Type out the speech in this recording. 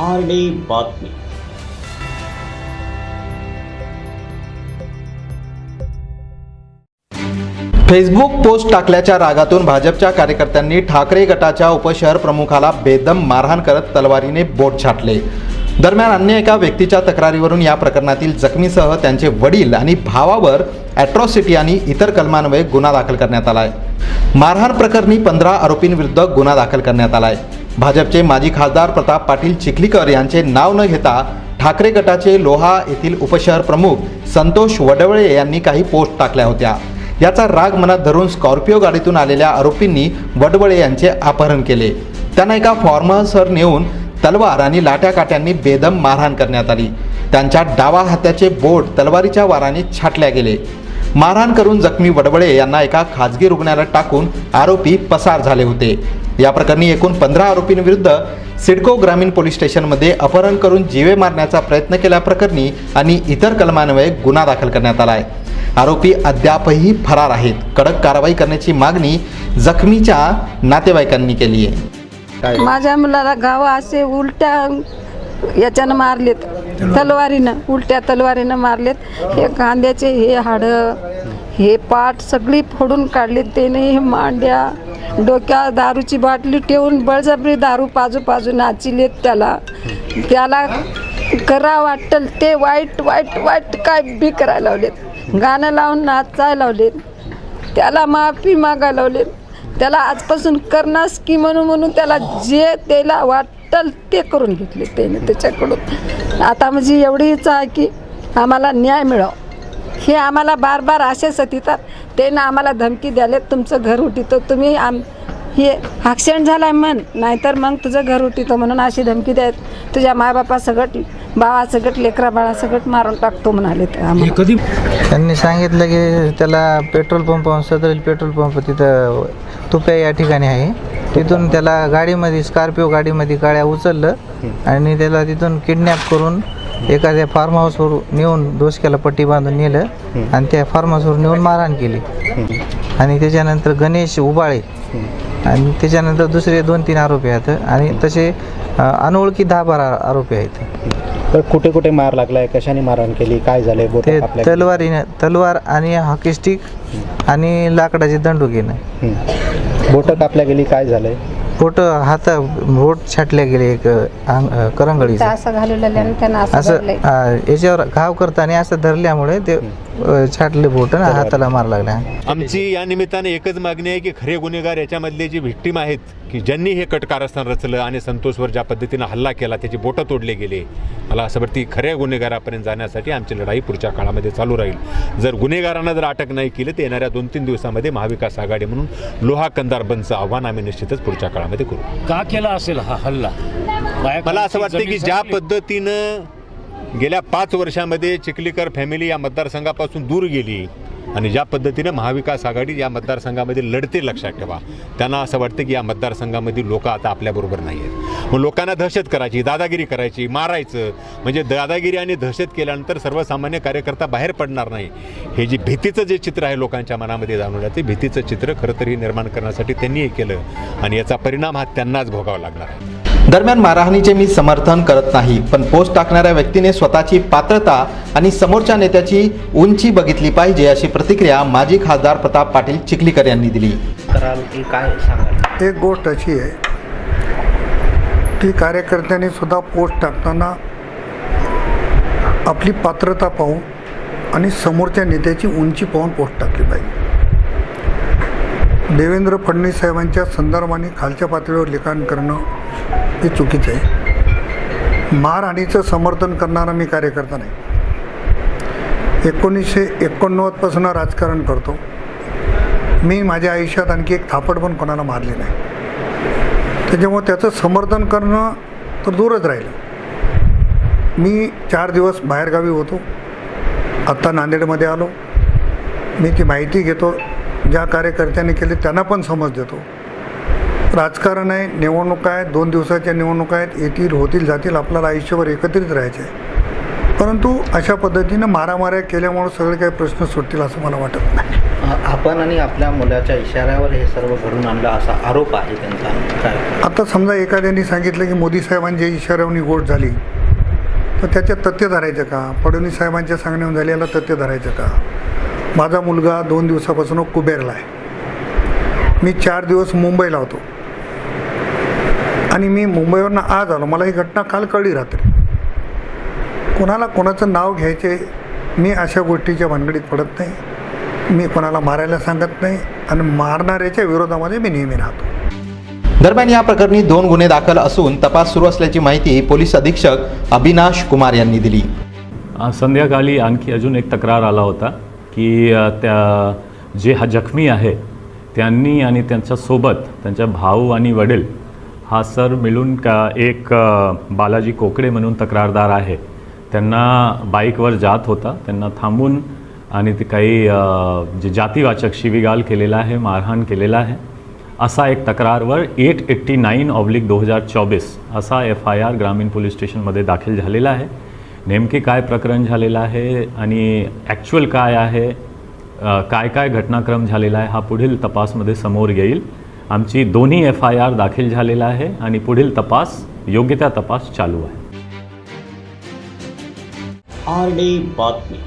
R D बातमी. Facebook post टाकल्याच्या रागातून भाजपच्या कार्यकर्त्यांनी ठाकरे गटाच्या उपशहर प्रमुखाला बेदम मारहाण करत तलवारीने बोट छाटले. दरम्यान अन्य एका व्यक्तीच्या तक्रारीवरून या प्रकरणातील जखमीसह त्यांचे वडील आणि भावावर ॲट्रॉसिटी आणि इतर कलमान्वये गुन्हा दाखल करण्यात आला आहे मारहाण प्रकरणी पंधरा आरोपींविरुद्ध गुन्हा दाखल करण्यात आला आहे भाजपचे माजी खासदार प्रताप पाटील चिखलीकर यांचे नाव न घेता ठाकरे गटाचे लोहा येथील उपशहर प्रमुख संतोष वडवळे यांनी काही पोस्ट टाकल्या होत्या. याचा राग मनात धरून स्कॉर्पिओ गाडीतून आलेल्या आरोपींनी वडवळे यांचे अपहरण केले. त्यांना एका फॉर्मसर नेऊन तलवार आणि लाट्या काट्यांनी बेदम मारहाण करण्यात आली. त्यांच्या डावा हाताचे बोट तलवारीच्या वाराने छाटल्या गेले. मारहाण करून जखमी वडवळे यांना एका खाजगी रुग्णालयात टाकून आरोपी पसार झाले होते. या प्रकरणी एकूण पंधरा आरोपींविरुद्ध सिडको ग्रामीण पोलीस स्टेशनमध्ये अपहरण करून जीवे मारण्याचा प्रयत्न केल्याप्रकरणी आणि इतर कलमान्वये गुन्हा दाखल करण्यात आला आहे. आरोपी अद्यापही फरार आहेत. कडक कारवाई करण्याची मागणी जखमीच्या नातेवाईकांनी केली आहे. माझ्या मुलाला गाव असे उलट्या याच्यानं मारलेत. तलवारीनं उलट्या तलवारीनं मारलेत. हे कांद्याचे हे हाडं हे पाठ सगळी फोडून काढलेत. त्याने हे मांड्या डोक्यावर दारूची बाटली ठेवून बळजबरी दारू पाजू पाजू नाचिलेत त्याला. त्याला करा वाटल ते वाईट वाईट वाईट काय बी करायला लावलेत. गाणं लावून नाचायला लावलेत. त्याला माफी मागायला लावले त्याला आजपासून करणास की म्हणून म्हणून त्याला जे त्याला वाटल ते करून घेतले त्याने त्याच्याकडून. आता म्हणजे एवढी इच्छा आहे की आम्हाला न्याय मिळाव. हे आम्हाला बार बार असे सतितात त्यानं आम्हाला धमकी द्याले तुमचं घर उठितो. तुम्ही आम हे ॲक्सिडेंट झाला आहे म्हण नाहीतर मग तुझं घर उठितो म्हणून अशी धमकी द्यायत. तुझ्या मायबापा सगट बाळा सगट लेकरा बाळा सगट मारून टाकतो म्हणाले ते आम्हाला. कधी? त्यांनी सांगितलं की त्याला पेट्रोल पंप सदरील पेट्रोल पंप तिथं तुप्या या ठिकाणी आहे. तिथून त्याला गाडीमध्ये स्कॉर्पिओ गाडीमध्ये गाड्या उचललं आणि त्याला तिथून किडनॅप करून एखाद्या फार्म हाऊसवर नेऊन डोसक्याला पट्टी बांधून नेलं आणि त्या फार्म हाऊसवर नेऊन मारहाण केली. आणि त्याच्यानंतर गणेश उबाळे. आणि त्याच्यानंतर दुसरे दोन तीन आरोपी आहेत. आणि तसे अनोळखी दहा बारा आरोपी आहेत. तर कुठे कुठे मार लागलाय कशाने मारहाण केली काय झालंय ते तलवारीने तलवार आणि हॉकी स्टिक आणि लाकडाची दंडुकीनं बोट कापल्या गेली काय झालंय? बोट हात बोट छाटल्या गेले एक करंगळीचं. असं घालवलेलं आणि त्यांना असं याच्यावर घाव करताना असं धरल्यामुळे ते छाटले बोट आणि हाताला मार लागला. आमची या निमित्ताने एकच मागणी आहे की खरे गुन्हेगार याच्यामधले जे व्हिक्टीम आहेत की ज्यांनी हे कट कारस्थान रचलं आणि संतोषवर ज्या पद्धतीनं हल्ला केला त्याची बोटं तोडले गेले मला असं वाटतं की खऱ्या गुन्हेगारापर्यंत जाण्यासाठी आमची लढाई पुढच्या काळामध्ये चालू राहील. जर गुन्हेगारांना जर अटक नाही केली तर येणाऱ्या दोन तीन दिवसामध्ये महाविकास आघाडी म्हणून लोहा कंदार बंदचं आव्हान आम्ही निश्चितच पुढच्या काळामध्ये करू. का केला असेल हा हल्ला? मला असं वाटतं की ज्या. पद्धतीनं गेल्या पाच वर्षामध्ये चिखलीकर फॅमिली या मतदारसंघापासून दूर गेली आणि ज्या पद्धतीनं महाविकास आघाडी या मतदारसंघामध्ये लढते लक्षात ठेवा. त्यांना असं वाटतं की या मतदारसंघामध्ये लोक आता आपल्याबरोबर नाही आहेत मग लोकांना दहशत करायची दादागिरी करायची मारायचं. म्हणजे दादागिरी आणि दहशत केल्यानंतर सर्वसामान्य कार्यकर्ता बाहेर पडणार नाही. हे जे भीतीचं जे चित्र आहे लोकांच्या मनामध्ये जाणवलं ते भीतीचं चित्र खरं तरी निर्माण करण्यासाठी त्यांनी हे केलं. आणि याचा परिणाम हा त्यांनाच भोगावा लागणार आहे. दरम्यान मारहाणीचे मी समर्थन करत नाही पण पोस्ट टाकणाऱ्या व्यक्तीने स्वतःची पात्रता आणि समोरच्या नेत्याची उंची बघितली पाहिजे अशी प्रतिक्रिया माजी खासदार प्रताप पाटील चिखलीकर यांनी दिली. कराल की काय सांगाल? एक गोष्ट अशी आहे की कार्यकर्त्यांनी सुद्धा पोस्ट टाकताना आपली पात्रता पाहून आणि समोरच्या नेत्याची उंची पाहून पोस्ट टाकली पाहिजे. देवेंद्र फडणवीस साहेबांच्या संदर्भाने खालच्या पातळीवर लिखाण करणं हे चुकीचं आहे. मारहाणीचं समर्थन करणारा मी कार्यकर्ता नाही. एकोणीसशे एकोणनव्वदपासून राजकारण करतो. मी माझ्या आयुष्यात आणखी एक थापड पण कोणाला मारली नाही. त्याच्यामुळे त्याचं समर्थन करणं तर दूरच राहिलं. मी चार दिवस बाहेरगावी होतो. आत्ता नांदेडमध्ये आलो. मी ती माहिती घेतो. ज्या कार्यकर्त्यांनी केली त्यांना पण समज देतो. राजकारण आहे निवडणुका आहेत दोन दिवसाच्या निवडणुका आहेत येतील होतील जातील आपल्याला आयुष्यभर एकत्रित राहायचे आहे. परंतु अशा पद्धतीनं मारामाऱ्या केल्यामुळं सगळे काही प्रश्न सुटतील असं मला वाटत नाही. आपण आणि आपल्या मुलाच्या इशाऱ्यावर हे सर्व घडून आणलं असा आरोप आहे त्यांचा. काय? आता समजा एखाद्याने सांगितलं की मोदी साहेबांच्या इशाऱ्यावरनी गोट झाली तर त्याच्यात तथ्य धरायचं का? फडणवीस साहेबांच्या सांगण्यावर झालेला तथ्य धरायचं का? माझा मुलगा दोन दिवसापासून कुबेरला आहे. मी चार दिवस मुंबईला होतो. आणि मी मुंबईवरनं आज आलो. मला ही घटना काल कळली रात्री. कोणाला कोणाचं नाव घ्यायचे मी अशा गोष्टीच्या भानगडीत पडत नाही. मी कोणाला मारायला सांगत नाही आणि मारणाऱ्याच्या विरोधामध्ये मी नेहमी राहतो. दरम्यान या प्रकरणी दोन गुन्हे दाखल असून तपास सुरू असल्याची माहिती पोलीस अधीक्षक अविनाश कुमार यांनी दिली. संध्याकाळी आणखी अजून एक तक्रार आला होता की त्या जे हा जखमी आहे त्यांनी आणि त्यांच्यासोबत त्यांच्या भाऊ आणि वडील हा सर मिळून का एक बालाजी कोकडे म्हणून तक्रारदार आहे. त्यांना बाईकवर जात होता. त्यांना थांबून आणि ते काही जे जातीवाचक शिवीगाल केलेला आहे मारहाण केलेला आहे असा एक तक्रारवर एट एट्टी नाईन ऑब्लिक दो हजार चोवीस असा एफ आय आर ग्रामीण पोलीस स्टेशनमध्ये दाखल झालेला आहे. नेमके काय प्रकरण झालेलं आहे आणि ॲक्च्युअल काय आहे काय काय घटनाक्रम झालेला आहे हा पुढील तपासमध्ये समोर येईल. आमची दोन्ही एफ आय आर दाखल झालेला आहे आणि पुढील तपास योग्य त्या तपास चालू आहे. आर डी बातमी.